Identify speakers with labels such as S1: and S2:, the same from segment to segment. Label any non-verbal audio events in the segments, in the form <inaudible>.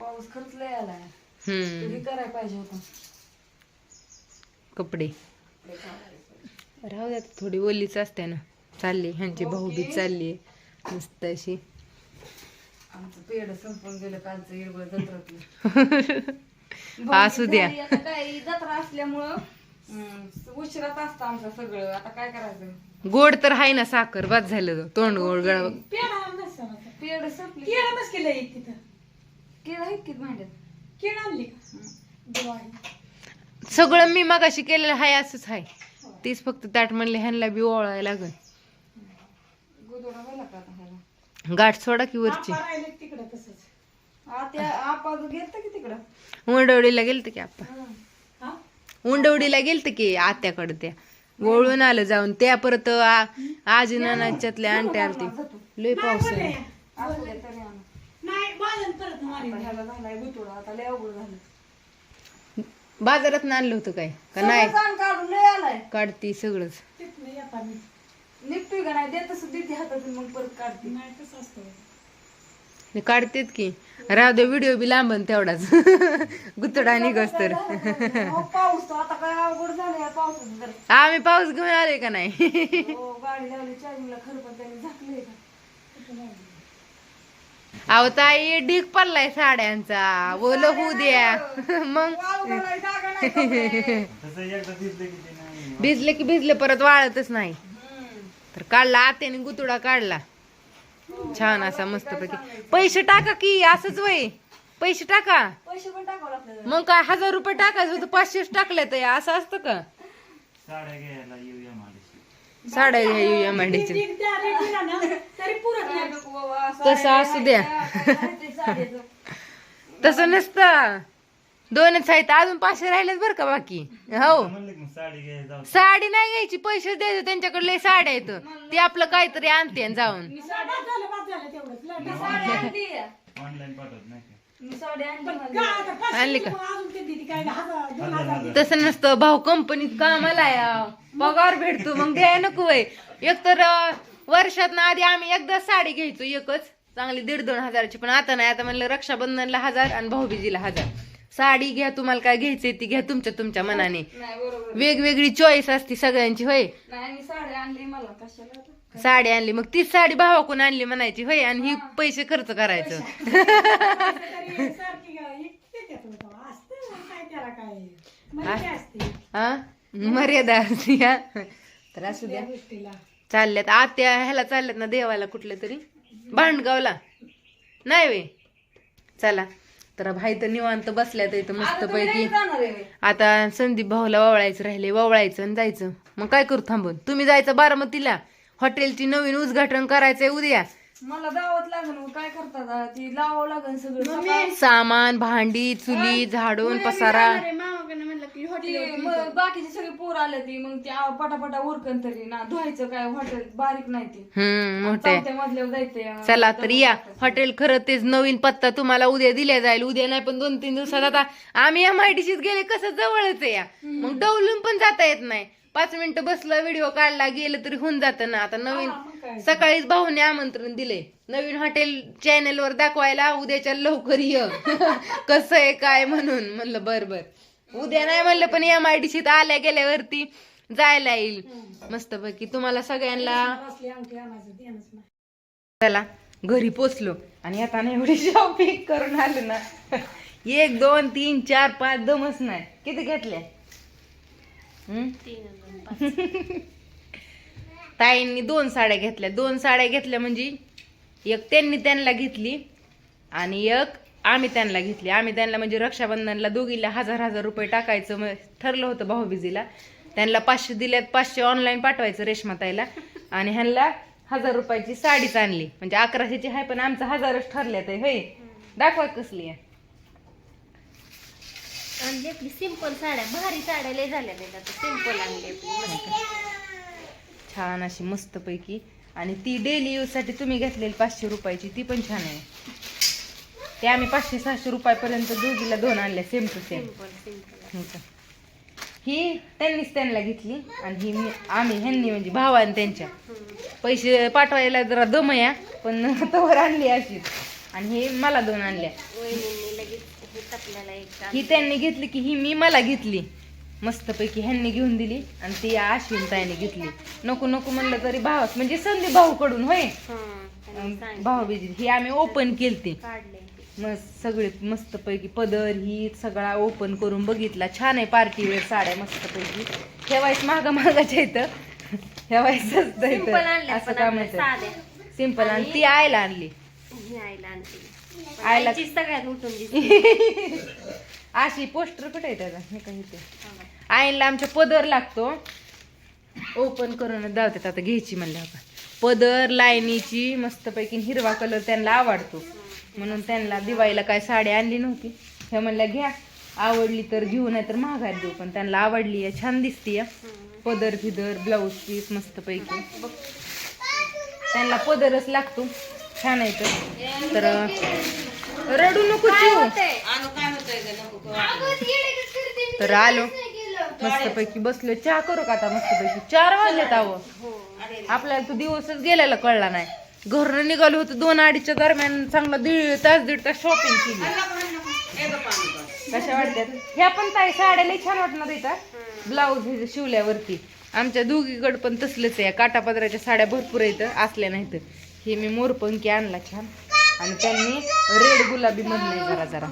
S1: पाऊस खरंच लय आलाय
S2: हम्म
S1: करायला पाहिजे होतं
S2: कपडे. राहू द्या थोडी ओलीच असते ना चालली ह्यांची भाऊबी चालली मस्त अशी
S1: आमचं पेड संपून गेलं कालचं हिरवळ जत्रातलं
S2: असू द्या.
S1: काय जत्रा असल्यामुळं उशिरात असतं आमचं सगळं आता काय करायचं
S2: गोड तर आहे ना साखर बाद झालं तोंड गोड गळा
S1: संपली.
S3: केलं एक तिथं.
S1: केळं आहेत की भांड्यात?
S3: केळं आणली का? दिवाळी.
S2: सगळं मी मगाशी केलेलं हाय असंच हाय. तीच फक्त ताट म्हणले ह्यांना बी ओळायला लागल.
S1: गोदोडा गेला का आता ह्याला?
S2: गाठ सोडा की वरची.
S3: आपा राहिले तिकडं तसंच.
S1: आता आपा गेलत की तिकडं?
S2: उंडवडीला गेलत की आपण
S3: हा.
S2: उंडवडीला गेलत की आत्याकडे त्या. वळून आलं जाऊन. त्या परत आजी नानाच्यातल्या आणट्या आलती लय पाऊस आहे
S1: असू दे तरी आणू.
S3: नाही बाजून परत मारी
S1: आता ह्याला झालाय गुतोडा आता लय अवघड झालं.
S2: बाजारात आणलं होतं काय? का नाही?
S1: सगळं जाण काढून लय आलाय.
S2: काढती सगळंच.
S3: तिथनं येता मी
S1: निघतोय का नाही? देत तसं देते हातातून मग परत काढते.
S3: नाही तसं असतं.
S2: काढतेत की. राहू दे व्हिडिओ बी लांबन तेवढाच. <laughs> गुतडा निघस तर.
S1: अहो, पाऊस तर आता काय अवघड झालंय पावसाचं तर.
S2: आम्ही पाऊस घेऊन आलोय का नाही?
S1: हो, गाडी लावली चार्जिंगला खरं पण त्यांनी झाकलंय का?
S2: अहो ताई ढीक पडलाय साड्यांचा. ओलं होऊ द्या. मग
S1: नाही कपडे.
S2: भिजले की भिजले परत वाळतच नाही. तर काढला आत्याने गुतुडा काढला. छान असा मस्त पैकी पैसे टाका की असंच वय. पैसे टाका.
S1: पैसे पण टाकावं लागतात
S2: मग काय हजार रुपये टाकायचं होतं पाचशेच टाकले तर असं असतं का? साड्या घ्या येऊया मांडीचे. तसं असू द्या. <laughs> तसं नसतं. दोनच आहेत अजून पाचशे राहिलेच बरं का बाकी? हो. साडी नाही घ्यायची पैसे द्यायचे. त्यांच्याकडे लय साड्या आहेत. ते आपलं काहीतरी आणते आणि जाऊन.
S1: आणली
S3: का.
S2: तसं नसतं भाऊ कंपनीत कामाला या. पगार भेटतो मग द्याय नको वय एक तर वर्षात आधी आम्ही एकदा साडी घ्यायचो एकच. चांगली दीड दोन हजाराची पण आता नाही. आता म्हणलं रक्षाबंधनला हजार आणि भाऊबीजीला हजार. साडी घ्या तुम्हाला काय घ्यायचंय ती घ्या तुमच्या तुमच्या मनाने.
S1: नाही बरोबर.
S2: वेगवेगळी चॉईस असते सगळ्यांची होय.
S1: साडी आणली मला कशाला?
S2: साडी आणली. मग तीच साडी भावाकडून आणली म्हणायची होय आणि ही पैसे खर्च करायचं. <laughs> हा मर्यादा असते. हा. तर असू द्या. चालल्यात. आत्या ह्याला चालल्यात ना देवाला कुठल्या तरी? भांडगावला. नाही वे. चला. तर भाई तर निवांत बसल्यात इथं मस्त पैकी? आता संदीप भाऊला वावळायचं राहिले वावळायचं आणि जायचं. मग काय करू थांबून? तुम्ही जायचं बारामतीला. हॉटेलची नवीन उद्घाटन करायचंय उद्या.
S1: मला दावत लागेल मग काय करतात? ती लावावं लागेल सगळं
S2: सामान भांडी चुली झाडून पसारा.
S1: बाकीचे सगळे पोर आले ती मग ती पटापटा उरकन तरी ना. धुवायचं काय? हॉटेल बारीक नाही ती. जायचंय.
S2: चला तर या. हॉटेल खरं तेच नवीन पत्ता तुम्हाला उद्या दिल्या जाईल. उद्या नाही पण दोन तीन दिवसात आता आम्ही एम आय गेले कसं जवळच आहे या. मग डवलून पण जाता येत नाही. पाच मिनिटं बसलं व्हिडिओ काढला गेलं तरी होऊन जातं ना. आता नवीन सकाळीच भाऊने आमंत्रण दिले. नवीन हॉटेल चॅनल वर दाखवायला उद्याच्या लवकर ये. <laughs> कसं आहे काय म्हणून? म्हणलं बर बर. उद्या नाही म्हणलं पण एम आय डी आल्या गेल्यावरती जायला येईल. मस्तपैकी तुम्हाला सगळ्यांना चला घरी पोचलो. आणि आता ना एवढी शॉपिंग करून आलो ना. <laughs> एक दोन तीन चार पाच दमच नाही. किती घेतल्या? <laughs> ताईंनी दोन साड्या घेतल्या. दोन साड्या घेतल्या म्हणजे एक त्यांनी त्यांना घेतली आणि एक आम्ही त्यांना घेतली. आम्ही त्यांना म्हणजे रक्षाबंधनला दोघीला हजार हजार रुपये टाकायचं मग ठरलं होतं भाऊबीजीला त्यांना पाचशे दिल्यात पाचशे ऑनलाईन पाठवायचं रेशमाताईला आणि ह्यांना हजार रुपयाची साडीच आणली. म्हणजे अकराशेची आहे पण आमचं हजारच ठरल्यात आहे होय? दाखवा कसली आहे.
S4: आणली आपली सिंपल साड्या. भारी साड्या लय झाल्या त्याच्यात सिंपल आणली
S2: छान अशी मस्त पैकी. आणि ती डेली यूजसाठी तुम्ही घेतलेली पाचशे रुपयाची ती पण छान आहे. ते आम्ही पाचशे सहाशे रुपयापर्यंत दोघीला दोन आणल्या same to same
S4: simple simple
S2: ही त्यांनीच त्यांना घेतली आणि ही मी आम्ही ह्यांनी म्हणजे भावाने त्यांच्या. पैसे पाठवायला जरा दम या पण <laughs> तवर आणली अशी आणि हे मला दोन आणल्या.
S4: हे एक
S2: ही त्यांनी घेतली की ही मी मला घेतली. मस्तपैकी ह्यांनी घेऊन दिली आणि ती अश्विन ताईने घेतली. नको नको म्हणलं तरी भाव म्हणजे संदीप भाऊ कडून होय?
S4: हं, त्यांनी सांगितलं.
S2: भाऊ बीजी ही आम्ही ओपन केलती. मस्त सगळे मस्तपैकी पदर ही सगळा ओपन करून बघितला. छान आहे पार्टी वेअर साड्या मस्तपैकी. ठेवायच महागा महागाच्या इथं. ठेवायच असं आहे
S4: साध्या
S2: सिंपल आणि ती आयला आणली.
S4: ही आईला आईची सगळ्यात उठून दिसते. <laughs>
S2: अशी पोस्टर कुठे आहे त्याचा? हे काय इथे? आईला आमच्या पदर लागतो. ओपन करून धावतात आता घ्यायची म्हणलं आपण पदर लाईनीची मस्तपैकी हिरवा कलर त्यांना आवडतो. म्हणून त्यांना दिवाळीला काय साडी आणली नव्हती. हे म्हणल्या घ्या. आवडली तर घेऊ नाही तर महागात देऊ. पण त्यांना आवडली आहे छान दिसतीय. पदर फिदर ब्लाऊज पीस मस्तपैकी. त्यांना पदरच लागतो. छान आहे तर तर रडू नको तर आलो. मस्तपैकी बसलो. चहा करू का आता मस्तपैकी? चार वाजलेत आव आपल्याला तो दिवसच गेलेला कळला नाही. घरनं निघालो होतो दोन अडीचच्या दरम्यान. चांगला दीड तास दीड तास शॉपिंग केली. कशा वाटतात? ह्या पण ताई साड्या लई छान वाटणार इथं ब्लाऊज हे शिवल्यावरती. आमच्या दोघीकडे पण तसलंच आहे. काटापदराच्या साड्या भरपूर आहेत असल्या नाहीत. हे मी मोरपंकी आणला छान. आणि त्यांनी रेड गुलाबी मधले जरा जरा.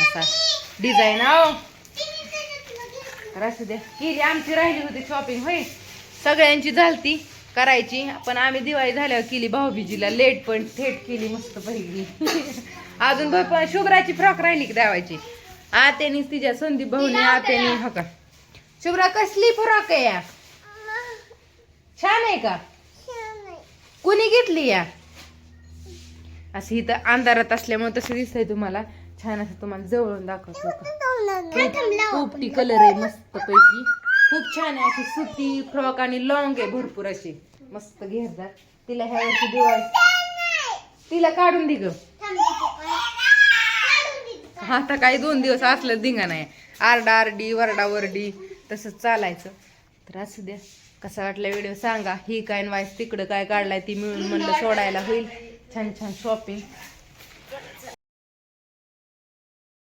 S2: असा डिझाईन आहो तर असू द्या. केली आमची राहिली होती शॉपिंग होय? सगळ्यांची झालती करायची. पण आम्ही दिवाळी झाल्यावर केली भाऊबीजीला. लेट पण थेट केली मस्त पहिली. <laughs> अजून शुभ्राची फ्रॉक राहिली की द्यावायची आत्यानीच तिच्या संदीप भाऊनी आत्यानी हा का? शुभ्रा कसली फ्रॉक आहे या? छान आहे का? कोणी घेतली या? असं इथं अंधारात असल्यामुळे तसं दिसतंय तुम्हाला. छान असं तुम्हाला जवळून दाखवतो का? पोपटी कलर आहे मस्त पैकी. खूप छान आहे अशी सुती फ्रॉक आणि लॉंग आहे भरपूर अशी. मस्त घेरदार. तिला ह्या वर्षी दिवाळी तिला काढून दे ग. आता काही दोन दिवस असलं दिंगा नाही आरडा आरडी वरडा वरडी. तसंच चालायचं. तर असू द्या. कसा वाटला व्हिडिओ सांगा. ही काय वाईस तिकडं काय काढलाय ती मिळून म्हणलं सोडायला होईल. छान छान शॉपिंग